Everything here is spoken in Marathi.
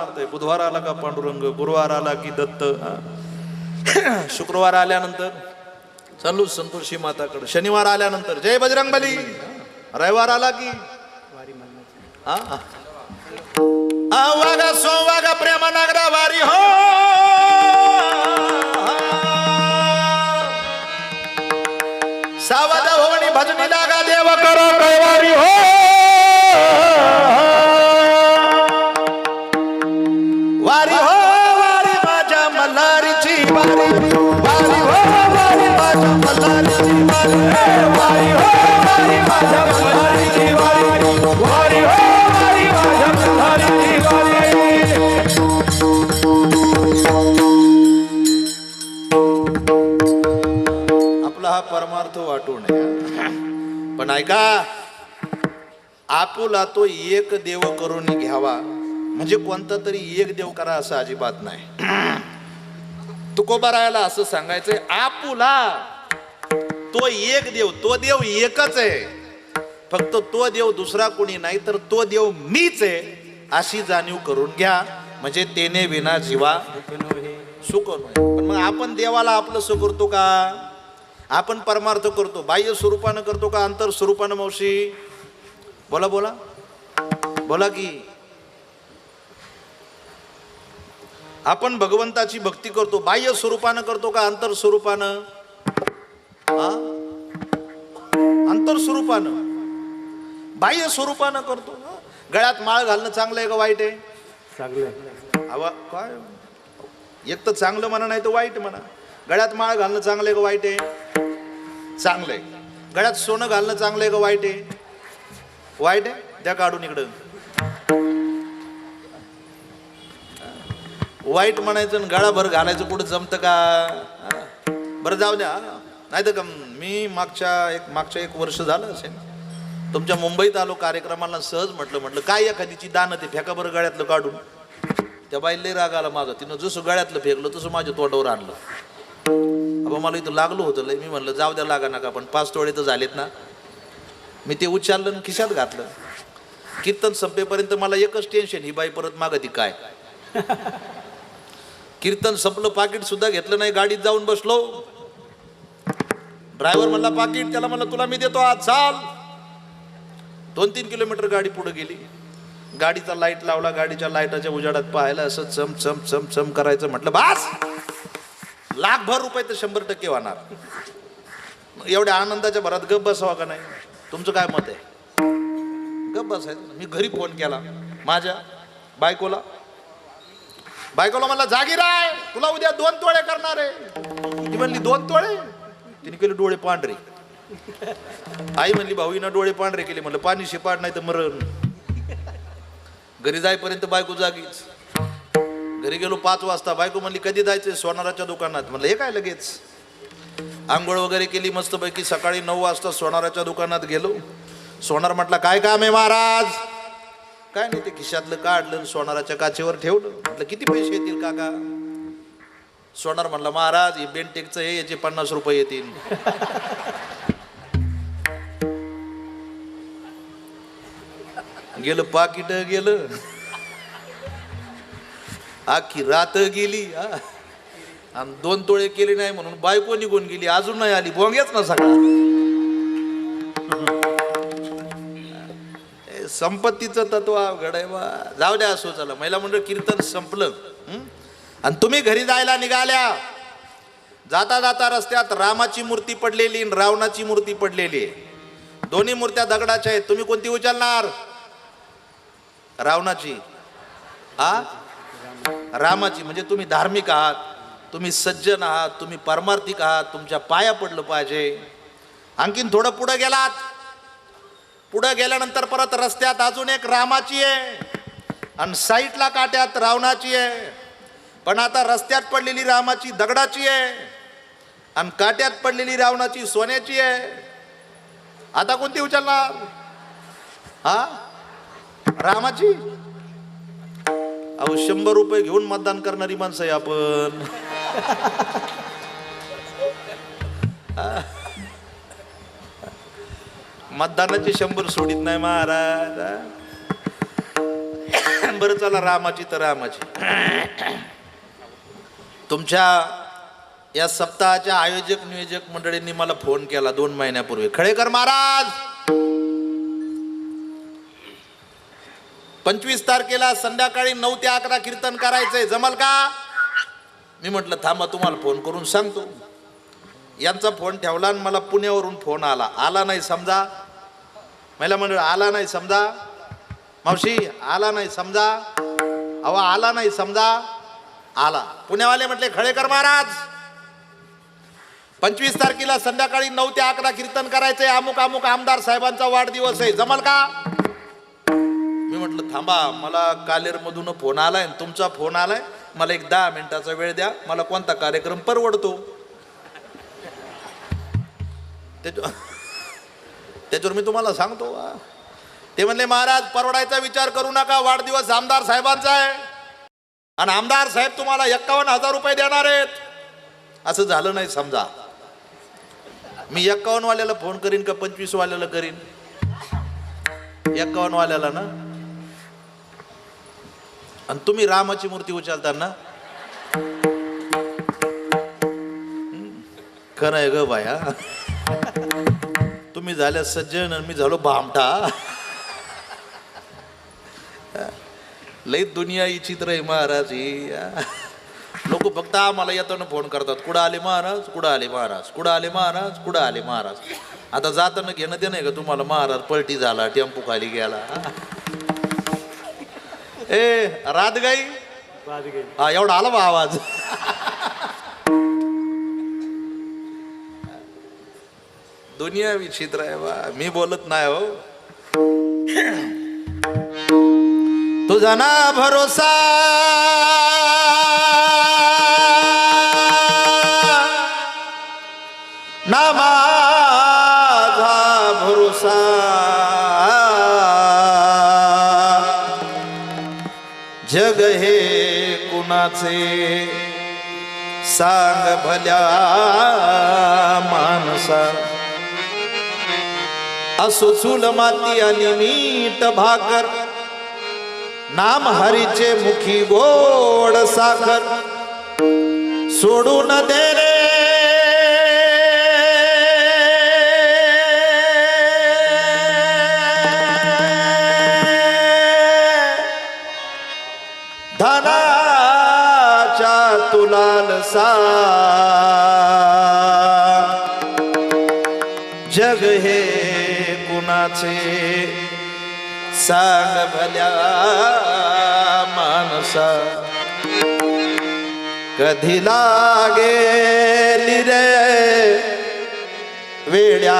मानतोय बुधवार आला का पांडुरंग? गुरुवार आला की दत्त? शुक्रवार आल्यानंतर? चालू संतोषी माताकडे. शनिवार आल्यानंतर. जय बजरंग बली रविवार आला की? हा? आ, वागा सो वागा प्रेम नागरा वारी. हो! परमार्थ वाटू नये. पण ऐका आपुला तो एक देव करून घ्यावा. म्हणजे कोणता तरी एक देव करा असं अजिबात नाही. तुकोबारायला असं सांगायचंय आपुला तो एक देव तो देव एकच आहे. फक्त तो देव दुसरा कोणी नाही तर तो देव मीच आहे. अशी जाणीव करून घ्या. म्हणजे तेने विना जीवा सुख पण मग आपण देवाला आपलं करतो का? आपण परमार्थ करतो बाह्य स्वरूपानं करतो का? अंतर स्वरूपानं मावशी? बोला बोला. बोला की. आपण भगवंताची भक्ती करतो बाह्य स्वरूपानं करतो का अंतर स्वरूपानं? अंतर स्वरूपानं. बाह्य स्वरूपानं करतो? गळ्यात माळ घालणं चांगलं आहे का वाईट आहे? चांगलं आवा काय? एक तर चांगलं म्हणा नाही तर वाईट म्हणा. गळ्यात माळ घालणं चांगलं आहे का वाईट आहे? चांगलं आहे. गळ्यात सोनं घालणं चांगलं आहे का वाईट आहे? वाईट आहे? द्या काढून इकडं. वाईट म्हणायचं आणि गळाभर घालायचं कुठं जमतं का? बरं जाऊ द्या. नाही तर का मी मागच्या एक मागच्या एक वर्ष झालं असेल. तुमच्या मुंबईत आलो कार्यक्रमाला सहज म्हटलं म्हटलं काय एखादीची दानं ते फेका बरं गळ्यातलं काढून? त्या बाईला राग आला माझा. तिनं जसं गळ्यातलं फेकलं तसं माझ्या तोंडावर आणलं. अबा मला इथं लागलं होतं लय. मी म्हणलं जाऊ द्या लागा नका पण पाच तोळे तर झालेत ना. मी ते उच्चारलं आणि खिशात घातलं. कीर्तन संपेपर्यंत मला एकच टेन्शन ही बाई परत मागती काय? कीर्तन संपलं पाकिट सुद्धा घेतलं नाही गाडीत जाऊन बसलो. ड्रायव्हर म्हणला पाकिट त्याला म्हणलं तुला मी देतो आज चाल. दोन तीन किलोमीटर गाडी पुढे गेली. गाडीचा लाइट लावला गाडीच्या लाईटाच्या उजाडात पाहायला असं चम चम चम चम करायचं म्हटलं बास! लाखभर रुपये तर शंभर टक्के होणार. एवढ्या आनंदाच्या भरात गप बसावा का नाही? तुमचं काय मत आहे? गप बसायचं. मी घरी फोन केला. माझ्या बायकोला बायकोला म्हणला जागी राय तुला उद्या दोन तोळे करणार आहे. ती म्हणली दोन तोळे? तिने केले डोळे पांढरे. आई म्हणली भाऊईनं डोळे पांढरे केले. म्हणलं पाणी शिपाड नाही तर मरण. घरी जाईपर्यंत बायको जागीच. घरी गेलो पाच वाजता बायको म्हणली कधी जायचंय? सोनाराच्या दुकानात. म्हणलं हे काय लगेच? आंघोळ वगैरे केली मस्तपैकी. सकाळी नऊ वाजता सोनाराच्या दुकानात गेलो. सोनार म्हटला काय काम आहे महाराज? काय नाही ते खिशातलं काढलं सोनाराच्या काचेवर ठेवलं. म्हटलं किती पैसे येतील काका? सोनार म्हणला महाराज हे बेंटेकचं हे याचे पन्नास रुपये येतील. गेलं पाकिट गेलं. आखी रात गेली आणि दोन तोळे केले नाही म्हणून बायको निघून गेली अजून नाही आली. बोंग्याच ना सगळा. संपत्तीचं तत्व अवघड आहे बा. जाऊ द्या असो चला. महिला मंडळ कीर्तन संपलं. आणि तुम्ही घरी जायला निघाल्या. जाता जाता रस्त्यात रामाची मूर्ती पडलेली आणि रावणाची मूर्ती पडलेली आहे. दोन्ही मूर्त्या दगडाच्या आहेत. तुम्ही कोणती उचलणार? रावणाची. हा रामाची. म्हणजे तुम्ही धार्मिक आहात. तुम्ही सज्जन आहात. तुम्ही परमार्थिक आहात. तुमच्या पाया पडलं पाहिजे. आणखीन थोडं पुढं गेलात. पुढं गेल्यानंतर परत रस्त्यात अजून एक रामाची आहे. आणि साईटला काट्यात रावणाची आहे. पण आता रस्त्यात पडलेली रामाची दगडाची आहे. आणि काट्यात पडलेली रावणाची सोन्याची आहे. आता कोणती उचलणार? हा? रामाची? अहो शंभर रुपये घेऊन मतदान करणारी माणसं आहे आपण. मतदानाचे शंभर सोडित नाही महाराज. बरं चला रामाची तर रामाची. तुमच्या या सप्ताहाच्या आयोजक नियोजक मंडळींनी मला फोन केला दोन महिन्यापूर्वी. खळेकर महाराज! पंचवीस तारखेला संध्याकाळी नऊ ते अकरा कीर्तन करायचंय. जमल का? मी म्हटलं थांबा तुम्हाला फोन करून सांगतो. यांचा फोन ठेवला आणि मला पुण्यावरून फोन आला. आला नाही समजा. महिला मंडळ आला नाही समजा. मावशी आला नाही समजा. अहो आला नाही समजा. आला. पुण्यावाले म्हटले खळेकर महाराज पंचवीस तारखेला संध्याकाळी नऊ ते अकरा कीर्तन करायचंय. अमुक अमुक आमदार साहेबांचा वाढदिवस आहे. जमल का? मी म्हटलं थांबा मला कालेरमधून फोन आलाय आणि तुमचा फोन आलाय. मला एक दहा मिनिटाचा वेळ द्या. मला कोणता कार्यक्रम परवडतो? त्याच्या- त्याच्यावर मी तुम्हाला सांगतो ते म्हणले महाराज परवडायचा विचार करू नका वाढदिवस आमदार साहेबांचा आहे. आणि आमदार साहेब तुम्हाला एक्कावन्न हजार रुपये देणार आहेत. असं झालं नाही समजा. मी एक्कावन्न वाल्याला फोन करीन का पंचवीस वाल्याला करीन? एक्कावन्न वाल्याला ना? आणि तुम्ही रामाची मूर्ती उचलता ना? खरं आहे ग बाया. तुम्ही झाल्या सज्जन आणि मी झालो भामटा. लई दुनिया ही चित्र आहे महाराज ही. लोक फक्त आम्हाला येताना फोन करतात कुठं आले महाराज? कुठं आले महाराज? कुठं आले महाराज? कुठं आले महाराज? आता जाताना घेणं ते नाही का तुम्हाला? महाराज पलटी झाला टेम्पो खाली गेला. ए रातगाई हा एवढा आला बा आवाज. दुनिया विचित्र आहे बा. मी बोलत नाही हो. तुझा ना भरोसा. ना माझा भरोसा. जग हे कुणाचे? सांग भल्या माणसा. असो चूल माती आणि मीठ भाकर. नाम हरीचे मुखी गोड साखर. सोडून दे रे. धनाच्या तुलाल सा कुणाचे सांग भल्या माणसा कधी लागेली रे वेड्या